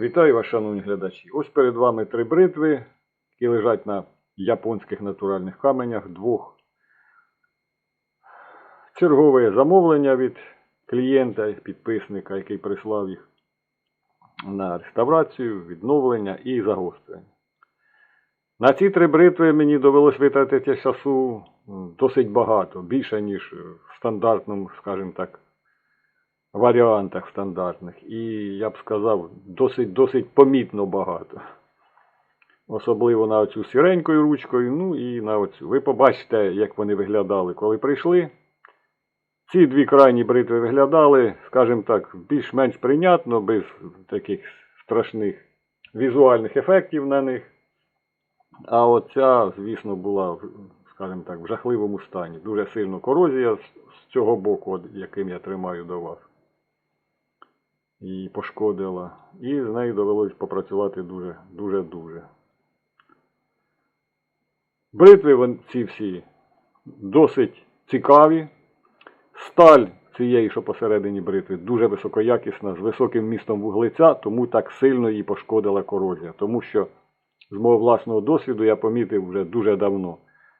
Вітаю вас, шановні глядачі. Ось перед вами три бритви, які лежать на японських натуральних каменях двох. Чергове замовлення від клієнта, підписника, який прислав їх на реставрацію, відновлення і загострення. На ці три бритви мені довелось витратити часу досить багато, більше, ніж в стандартному, скажімо так, варіантах стандартних. І я б сказав, досить досить помітно багато. Особливо на оцю сіренькою ручкою, ну і на оцю. Ви побачите, як вони виглядали, коли прийшли. Ці дві крайні бритви виглядали, скажімо так, більш-менш прийнятно, без таких страшних візуальних ефектів на них. А оця, звісно, була, скажімо так, в жахливому стані. Дуже сильно корозія з цього боку, яким я тримаю до вас. Її пошкодила. І з нею довелось попрацювати дуже, дуже, дуже. Бритви ці всі досить цікаві. Сталь цієї, що посередині бритви, дуже високоякісна, з високим містом вуглеця, тому так сильно її пошкодила корозія. Тому що з мого власного досвіду я помітив вже дуже давно,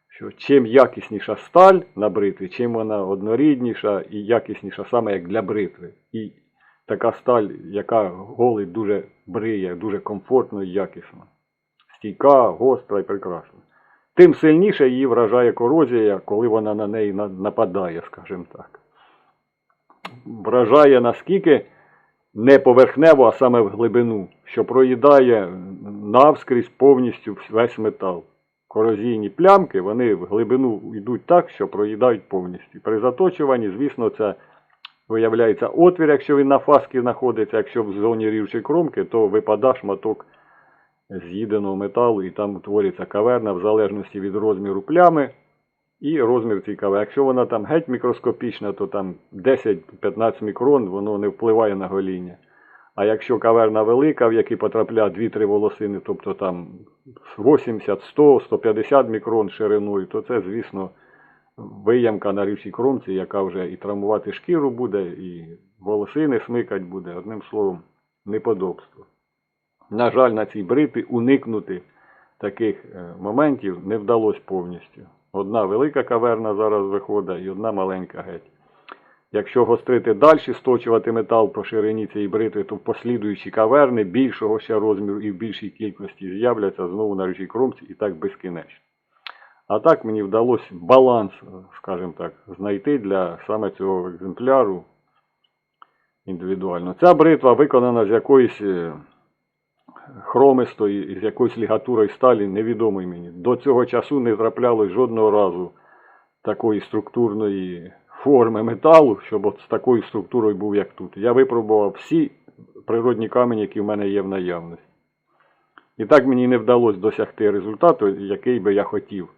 що чим якісніша сталь на бритві, чим вона однорідніша і якісніша саме як для бритви. І така сталь, яка голить дуже бриє, дуже комфортно і якісно. Стійка, гостра і прекрасна. Тим сильніше її вражає корозія, коли вона на неї нападає, скажімо так. Вражає наскільки не поверхнево, а саме в глибину, що проїдає навскрізь повністю весь метал. Корозійні плямки, вони в глибину йдуть так, що проїдають повністю. При заточуванні, звісно, це виявляється отвір, якщо він на фаскі знаходиться, якщо в зоні рівчої кромки, то випада шматок з'їденого металу і там утворюється каверна в залежності від розміру плями і розмір цієї каверни. Якщо вона там геть мікроскопічна, то там 10-15 мікрон, воно не впливає на гоління. А якщо каверна велика, в якій потрапляє 2-3 волосини, тобто там 80, 100, 150 мікрон шириною, то це, звісно, виямка на рівчій кромці, яка вже і травмувати шкіру буде, і волосини смикать буде. Одним словом, неподобство. На жаль, на цій бритві уникнути таких е, моментів не вдалося повністю. Одна велика каверна зараз виходить і одна маленька геть. Якщо гострити далі, сточувати метал по ширині цієї бритви, то послідуючі каверни більшого ще розміру і в більшій кількості з'являться знову на річій кромці і так безкінечно. А так мені вдалося баланс, скажімо так, знайти для саме цього екземпляру індивідуально. Ця бритва виконана з якоїсь е, хромистої, з якоюсь лігатурою сталі, невідомої мені. До цього часу не траплялось жодного разу такої структурної форми металу, щоб от з такою структурою був, як тут. Я випробував всі природні камені, які в мене є в наявності. І так мені не вдалося досягти результату, який би я хотів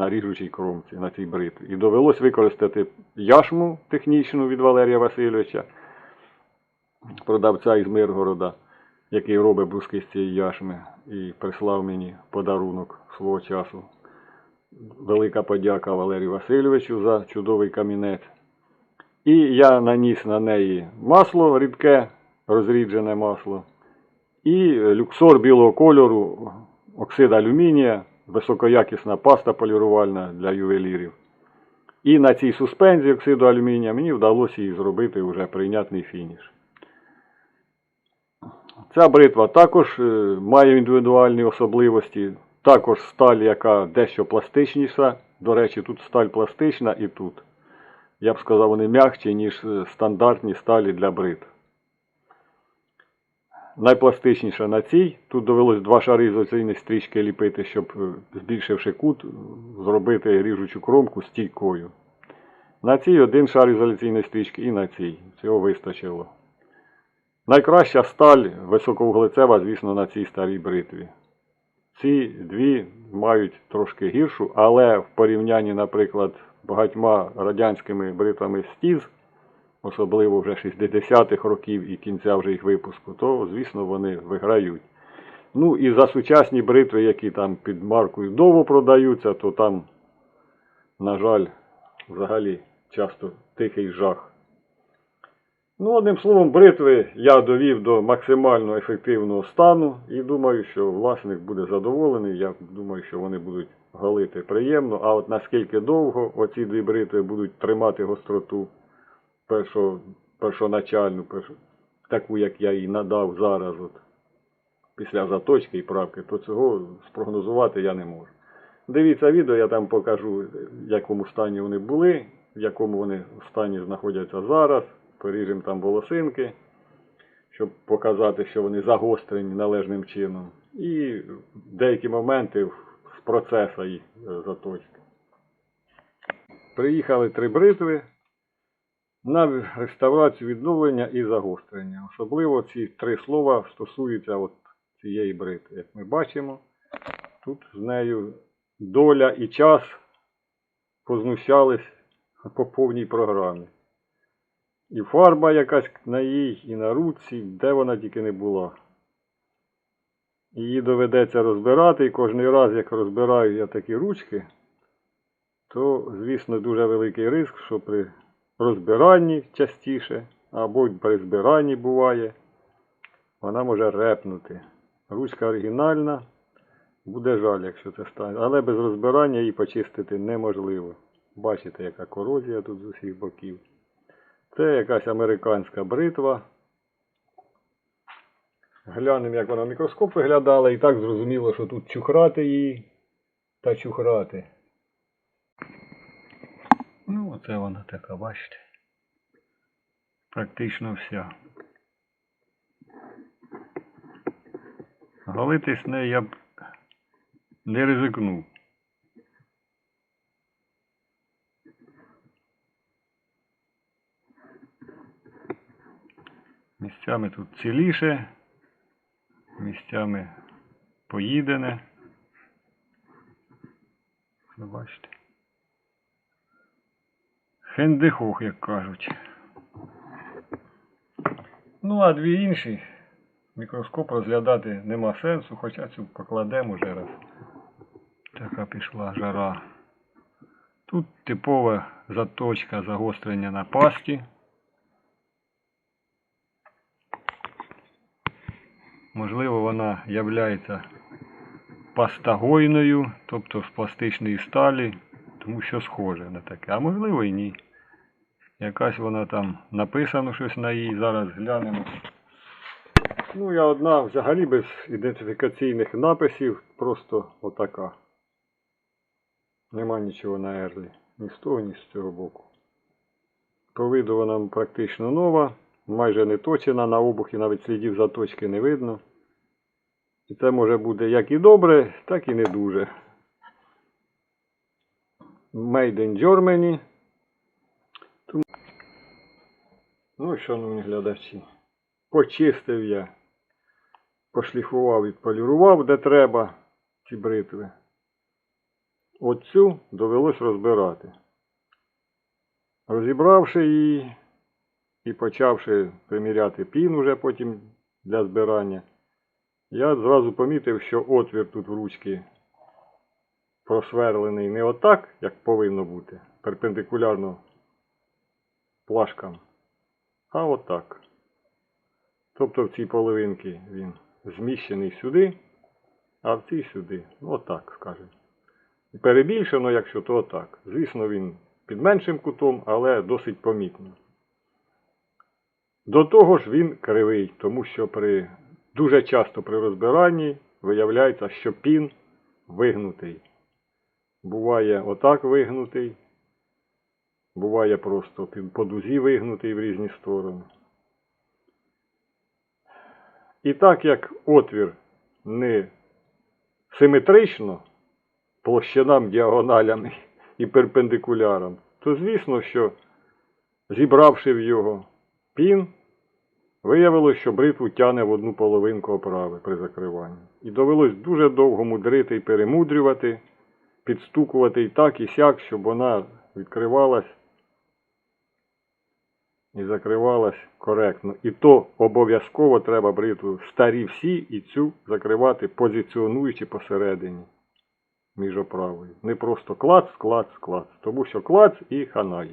на ріжучій кромці, на цій бритві. І довелось використати яшму технічну від Валерія Васильовича, продавця із Миргорода, який робить бруски з цієї яшми, і прислав мені подарунок свого часу. Велика подяка Валерію Васильовичу за чудовий камінець. І я наніс на неї масло рідке, розріджене масло, і люксор білого кольору, оксид алюмінія, високоякісна паста полірувальна для ювелірів. І на цій суспензії оксиду алюмінія мені вдалося їй зробити вже прийнятний фініш. Ця бритва також е, має індивідуальні особливості. Також сталь, яка дещо пластичніша. До речі, тут сталь пластична і тут. Я б сказав, вони м'якші, ніж е, стандартні сталі для бритв. Найпластичніша на цій. Тут довелось два шари ізоляційної стрічки ліпити, щоб, е, збільшивши кут, зробити ріжучу кромку стійкою. На цій один шар ізоляційної стрічки і на цій. Цього вистачило. Найкраща сталь високовуглецева, звісно, на цій старій бритві. Ці дві мають трошки гіршу, але в порівнянні, наприклад, багатьма радянськими бритвами стіз, особливо вже 60-х років і кінця вже їх випуску, то, звісно, вони виграють. Ну і за сучасні бритви, які там під маркою Дово продаються, то там, на жаль, взагалі часто тихий жах. Ну, одним словом, бритви я довів до максимально ефективного стану і думаю, що власник буде задоволений. Я думаю, що вони будуть галити приємно. А от наскільки довго оці дві бритви будуть тримати гостроту першо, першоначальну, першо, таку, як я їй надав зараз, от, після заточки і правки, то цього спрогнозувати я не можу. Дивіться відео, я там покажу, в якому стані вони були, в якому вони стані знаходяться зараз. Поріжемо там волосинки, щоб показати, що вони загострені належним чином. І деякі моменти з процесу їх е, заточки. Приїхали три бритви на реставрацію відновлення і загострення. Особливо ці три слова стосуються от цієї бритви. Як ми бачимо, тут з нею доля і час познущались по повній програмі. І фарба якась на їй, і на руці, де вона тільки не була. Її доведеться розбирати, і кожен раз, як розбираю я такі ручки, то, звісно, дуже великий риск, що при розбиранні частіше, або при збиранні буває, вона може репнути. Ручка оригінальна, буде жаль, якщо це стане. Але без розбирання її почистити неможливо. Бачите, яка корозія тут з усіх боків. Це якась американська бритва. Глянемо, як вона в мікроскоп виглядала, і так зрозуміло, що тут чухрати її та чухрати. Ну, оце вона така, бачите. Практично вся. Галитись нею я б не ризикнув. Місцями тут ціліше, місцями поїдене. Ви бачите. Хендехох, як кажуть. Ну, а дві інші мікроскоп розглядати нема сенсу, хоча цю покладемо вже раз. Така пішла жара. Тут типова заточка загострення на пасті. Можливо, вона являється пастагойною, тобто з пластичної сталі, тому що схоже на таке. А можливо і ні. Якась вона там написано щось на їй, зараз глянемо. Ну, я одна взагалі без ідентифікаційних написів, просто отака. Нема нічого на ерлі. Ні з того, ні з цього боку. По виду вона практично нова, майже не точена, на обухі навіть слідів заточки не видно. І це може бути як і добре, так і не дуже. Made in Germany. Тому- Ну, шановні глядачі, почистив я, пошліфував і полірував, де треба ці бритви. Оцю довелось розбирати. Розібравши її і почавши приміряти пін уже потім для збирання, я зразу помітив, що отвір тут в ручці просверлений не отак, як повинно бути, перпендикулярно плашкам, а отак. Тобто в цій половинці він зміщений сюди, а в цій сюди. Ну, отак, скажімо. Перебільшено, якщо, то отак. Звісно, він під меншим кутом, але досить помітно. До того ж він кривий, тому що при, дуже часто при розбиранні виявляється, що пін вигнутий. Буває отак вигнутий, буває просто по дузі вигнутий в різні сторони. І так як отвір не симетрично, площинам, діагоналями і перпендикулярам, то звісно, що зібравши в його пін, виявилось, що бритву тяне в одну половинку оправи при закриванні. І довелось дуже довго мудрити і перемудрювати, підстукувати і так, і сяк, щоб вона відкривалась і закривалась коректно. І то обов'язково треба бритву старі всі і цю закривати, позиціонуючи посередині між оправою. Не просто клац, клац, клац. Тому що клац і хана.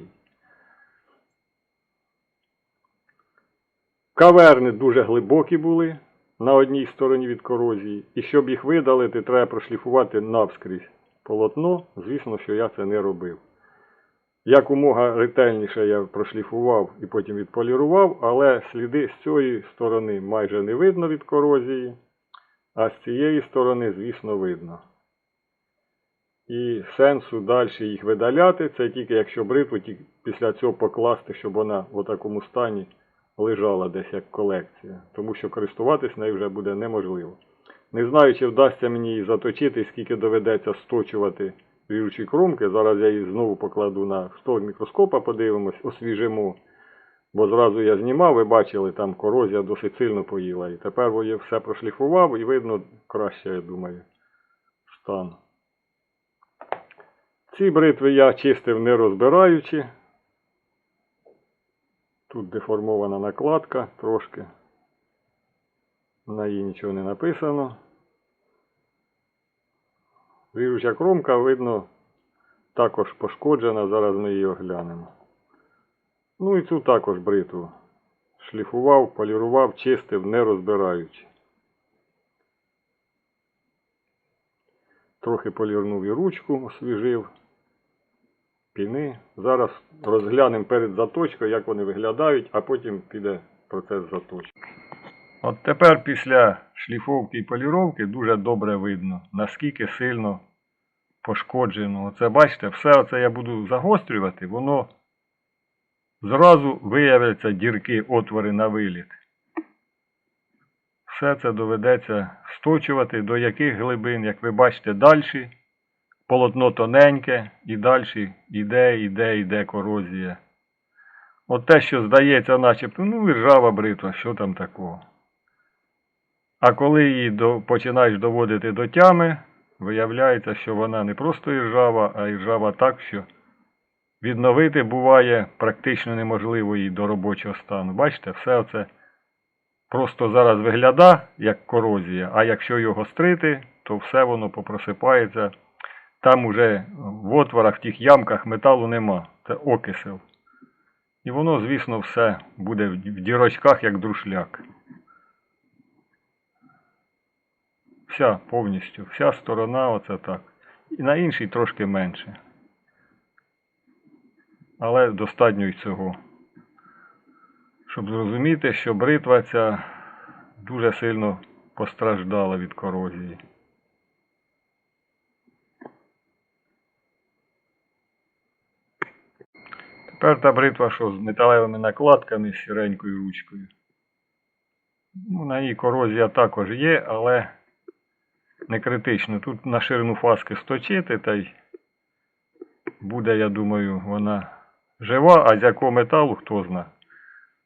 Каверни дуже глибокі були на одній стороні від корозії, і щоб їх видалити, треба прошліфувати навскрізь полотно. Звісно, що я це не робив. Якомога ретельніше я прошліфував і потім відполірував, але сліди з цієї сторони майже не видно від корозії, а з цієї сторони, звісно, видно. І сенсу далі їх видаляти, це тільки якщо бритву після цього покласти, щоб вона в такому стані лежала десь як колекція, тому що користуватись нею вже буде неможливо. Не знаю, чи вдасться мені її заточити, скільки доведеться сточувати ріжучі кромки. Зараз я її знову покладу на стол мікроскопа, подивимось, освіжимо. Бо зразу я знімав, ви бачили, там корозія досить сильно поїла. І тепер я все прошліфував і видно краще, я думаю, стан. Ці бритви я чистив не розбираючи. Тут деформована накладка трошки. На її нічого не написано. Ріжуча кромка, видно, також пошкоджена. Зараз ми її оглянемо. Ну і цю також бритву. Шліфував, полірував, чистив, не розбираючи. Трохи полірнув і ручку, освіжив. Піни. Зараз розглянемо перед заточкою, як вони виглядають, а потім піде процес заточки. От тепер після шліфовки і поліровки дуже добре видно, наскільки сильно пошкоджено. Оце бачите, все це я буду загострювати, воно зразу виявляться дірки, отвори на виліт. Все це доведеться сточувати, до яких глибин, як ви бачите, далі. Полотно тоненьке і далі йде, йде, йде корозія. От те, що здається, начебто, ну і ржава бритва, що там такого. А коли її до, починаєш доводити до тями, виявляється, що вона не просто іржава, а іржава так, що відновити буває практично неможливо її до робочого стану. Бачите, все це просто зараз виглядає як корозія, а якщо його стрити, то все воно попросипається. Там уже в отворах, в тих ямках металу нема. Це окисел. І воно, звісно, все буде в дірочках, як друшляк. Вся повністю, вся сторона оце так. І на іншій трошки менше. Але достатньо й цього. Щоб зрозуміти, що бритва ця дуже сильно постраждала від корозії. Тепер та бритва, що з металевими накладками, з сіренькою ручкою. Ну, на ній корозія також є, але не критично. Тут на ширину фаски сточити, та й буде, я думаю, вона жива, а з якого металу, хто зна.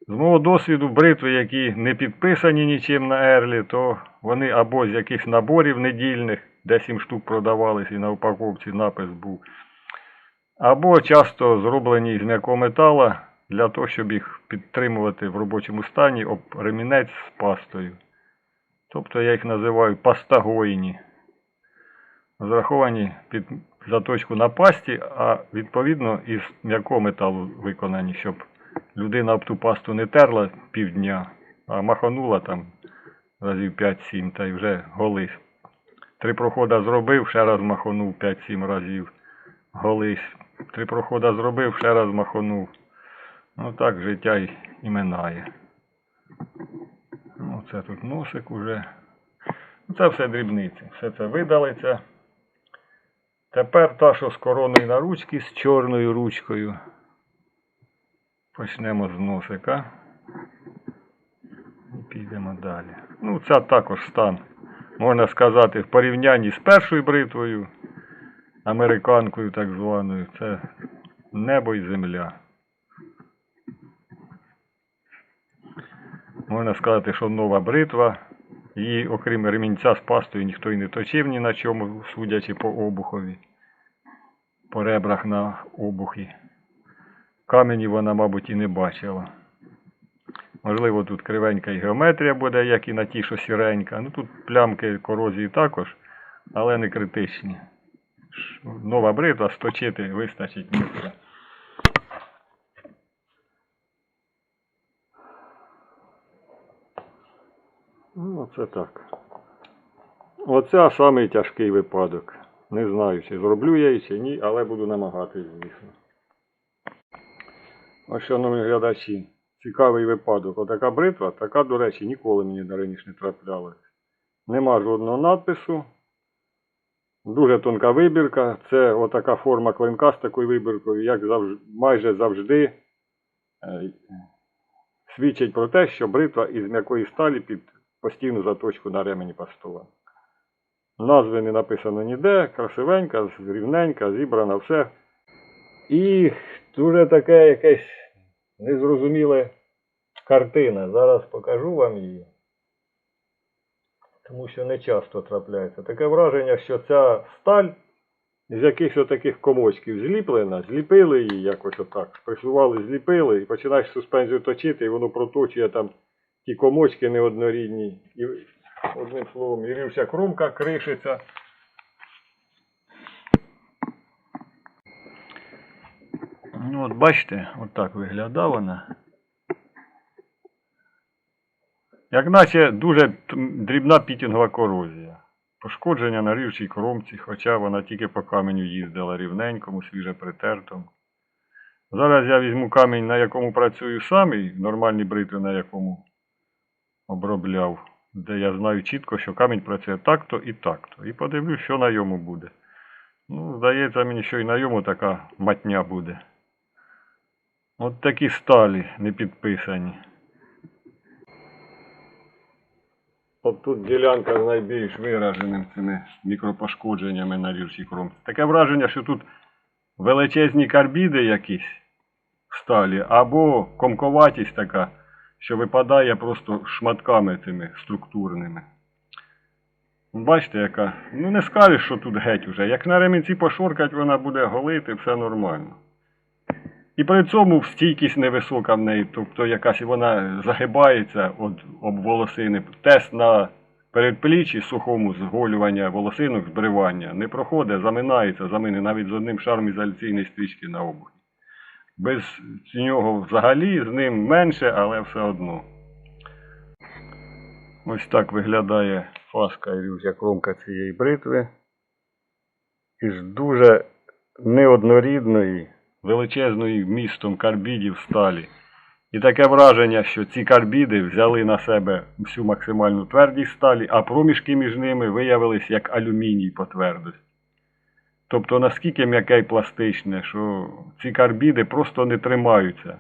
З мого досвіду, бритви, які не підписані нічим на Ерлі, то вони або з якихось наборів недільних, де 7 штук продавались і на упаковці напис був. Або часто зроблені з м'якого металу для того, щоб їх підтримувати в робочому стані об ремінець з пастою. Тобто я їх називаю пастагойні. Зраховані під заточку на пасті, а відповідно із м'якого металу виконані, щоб людина об ту пасту не терла півдня, а маханула там разів 5-7 та й вже голись. Три прохода зробив, ще раз маханув 5-7 разів. Голись. Три прохода зробив, ще раз маханув. Ну так життя й і. Це тут носик уже. Ну, Це все дрібниці. Все це видалиться. Тепер та, що з короною на ручці, з чорною ручкою. Почнемо з носика. І підемо далі. Ну, це також стан, можна сказати, в порівнянні з першою бритвою, американкою так званою. Це небо і земля. Можна сказати, що нова бритва. Її, окрім ремінця з пастою, ніхто й не точив ні на чому, судячи по обухові, по ребрах на обухі. Камені вона, мабуть, і не бачила. Можливо, тут кривенька і геометрія буде, як і на ті, що сіренька. Ну тут плямки корозії також, але не критичні. Нова бритва сточити вистачить місця. Оце так. Оце самий тяжкий випадок. Не знаю, чи зроблю я її, чи ні, але буду намагатись, звісно. Ось, шановні глядачі, цікавий випадок. Отака бритва, така, до речі, ніколи мені раніше не траплялась. Нема жодного надпису. Дуже тонка вибірка. Це отака форма клинка з такою вибіркою, як завжди, майже завжди е, свідчить про те, що бритва із м'якої сталі під постійну заточку на ремені пастова. Назви не написано ніде, красивенька, рівненька, зібрана все. І дуже таке якесь незрозуміле картина. Зараз покажу вам її. Тому що не часто трапляється. Таке враження, що ця сталь з якихось таких комочків зліплена, зліпили її якось отак, присували, зліпили, і починаєш суспензію точити, і воно проточує там ті комочки неоднорідні. І одним словом, і рівся кромка кришиться. Ну, от бачите, отак виглядає вона. Як наче дуже дрібна пітінгова корозія. Пошкодження на рівчій кромці, хоча вона тільки по каменю їздила рівненькому, свіже притертому. Зараз я візьму камінь, на якому працюю сам, і нормальні бритви, на якому обробляв, де я знаю чітко, що камінь працює так-то і так-то. І подивлюсь, що на йому буде. Ну, здається мені, що і на йому така матня буде. От такі сталі не підписані. От тут ділянка з найбільш вираженими цими мікропошкодженнями на рівчій кромці. Таке враження, що тут величезні карбіди якісь сталі, або комковатість така, що випадає просто шматками цими структурними. Бачите, яка. Ну не скажеш, що тут геть уже. Як на ремінці пошоркать, вона буде голити, все нормально. І при цьому стійкість невисока в неї, тобто якась вона загибається об волосини. Тест на передпліччі сухому зголювання волосинок, збривання не проходить, заминається, замине навіть з одним шаром ізоляційної стрічки на обухі. Без нього взагалі з ним менше, але все одно. Ось так виглядає фаска і рюзя кромка цієї бритви. Із дуже неоднорідної, величезною вмістом карбідів сталі. І таке враження, що ці карбіди взяли на себе всю максимальну твердість сталі, а проміжки між ними виявились як алюміній по твердості. Тобто наскільки м'яке і пластичне, що ці карбіди просто не тримаються.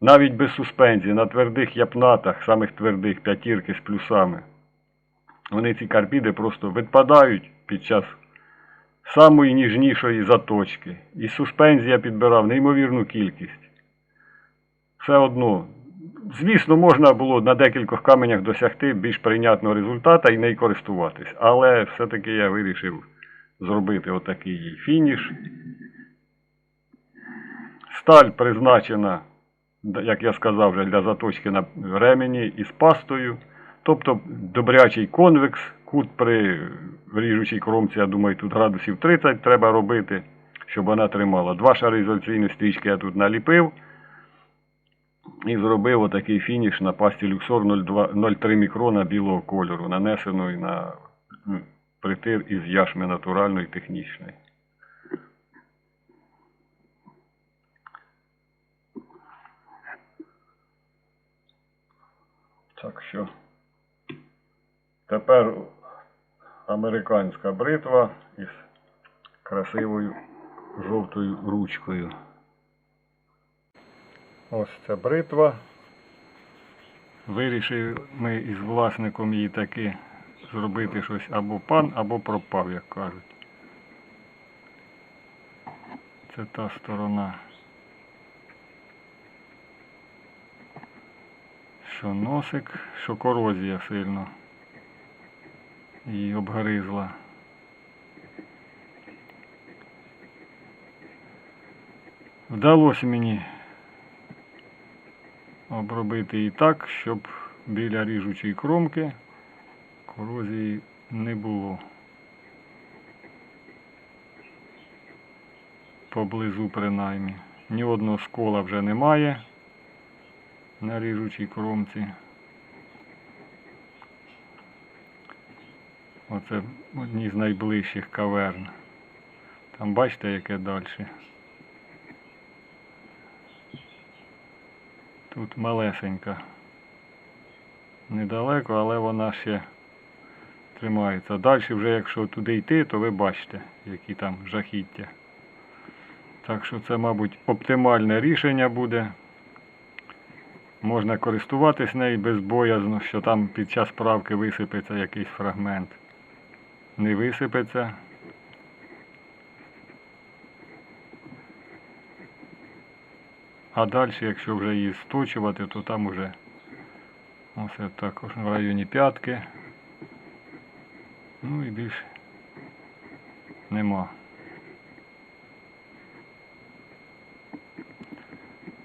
Навіть без суспензії на твердих япнатах, самих твердих п'ятірки з плюсами. Вони ці карбіди просто відпадають під час самої ніжнішої заточки. І суспензія підбирав неймовірну кількість. Все одно, звісно, можна було на декількох каменях досягти більш прийнятного результату і нею користуватись. Але все-таки я вирішив зробити отакий її фініш. Сталь призначена, як я сказав, вже для заточки на ремені із пастою. Тобто добрячий конвекс, кут при ріжучій кромці, я думаю, тут градусів 30 треба робити, щоб вона тримала. Два шари ізоляційної стрічки я тут наліпив і зробив отакий фініш на пасті люксор 0,3 мікрона білого кольору, нанесеної на притир із яшми натуральної технічної. Так що тепер американська бритва із красивою жовтою ручкою. Ось ця бритва. Вирішив ми із власником її таки зробити щось або пан, або пропав, як кажуть. Це та сторона. Що носик, що корозія сильно її обгризла. Вдалося мені обробити її так, щоб біля ріжучої кромки корозії не було. Поблизу принаймні. Ні одного скола вже немає на ріжучій кромці. Оце одні з найближчих каверн. Там бачите, яке далі. Тут малесенька. Недалеко, але вона ще тримається. Далі вже якщо туди йти, то ви бачите, які там жахіття. Так що це, мабуть, оптимальне рішення буде. Можна користуватись нею безбоязно, що там під час правки висипеться якийсь фрагмент. Не висипеться. А далі, якщо вже її сточувати, то там уже оце також в районі п'ятки. Ну і більше нема.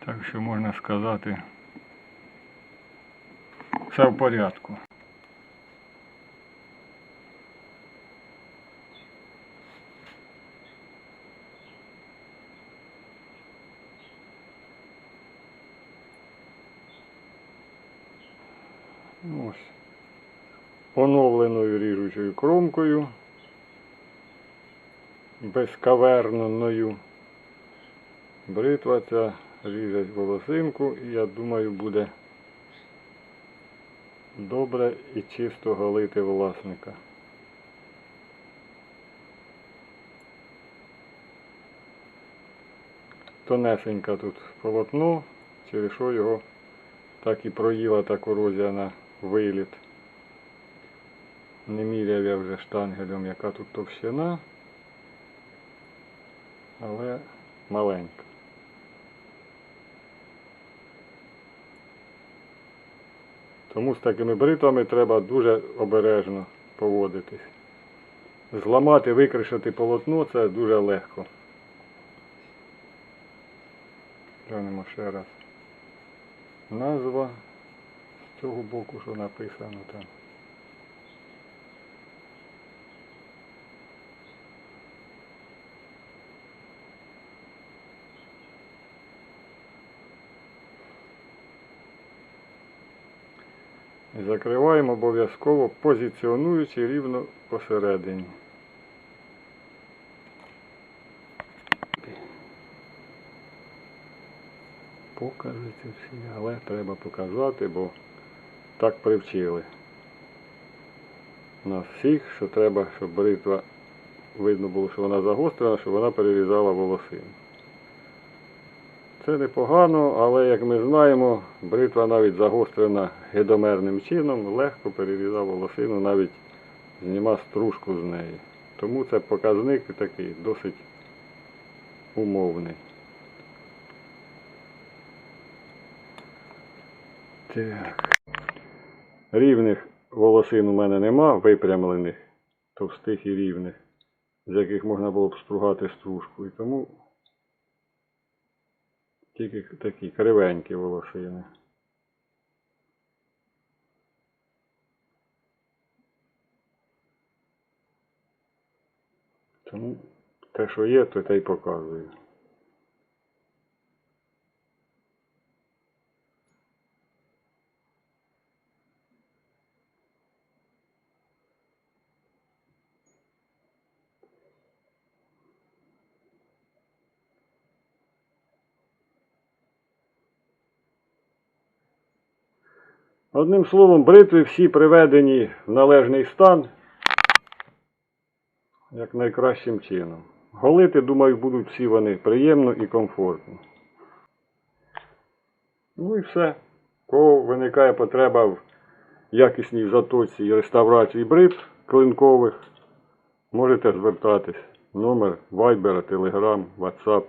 Так що можна сказати, все в порядку. Ось. Оновленою ріжучою кромкою. Безкаверненою. Бритва ця ріже волосинку і я думаю буде добре і чисто голити власника. Тонесенька тут полотно, через що його так і проїла та корозія на виліт. Не міряв я вже штангелем, яка тут товщина, але маленька. Тому з такими бритвами треба дуже обережно поводитись. Зламати, викришити полотно це дуже легко. Глянемо ще раз. Назва з цього боку, що написано там. Закриваємо обов'язково позиціонуючи рівно посередині. Показується всі, але треба показати, бо так привчили. Нас всіх, що треба, щоб бритва видно було, що вона загострена, щоб вона перерізала волосину. Це непогано, але як ми знаємо, бритва навіть загострена гедомерним чином, легко перерізав волосину, навіть зніма стружку з неї. Тому це показник такий досить умовний. Так. Рівних волосин у мене нема, випрямлених, товстих і рівних, з яких можна було б стругати стружку. І тому тільки такі кривенькі волосини. Тому те, що є, то те й показую. Одним словом, бритви всі приведені в належний стан як найкращим чином. Голити, думаю, будуть всі вони приємно і комфортно. Ну і все. Кого виникає потреба в якісній заточці і реставрації бритв клинкових, можете звертатись. Номер Viber, Telegram, WhatsApp.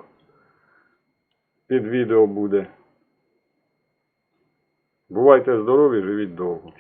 Під відео буде. Бувайте здорові, живіть довго.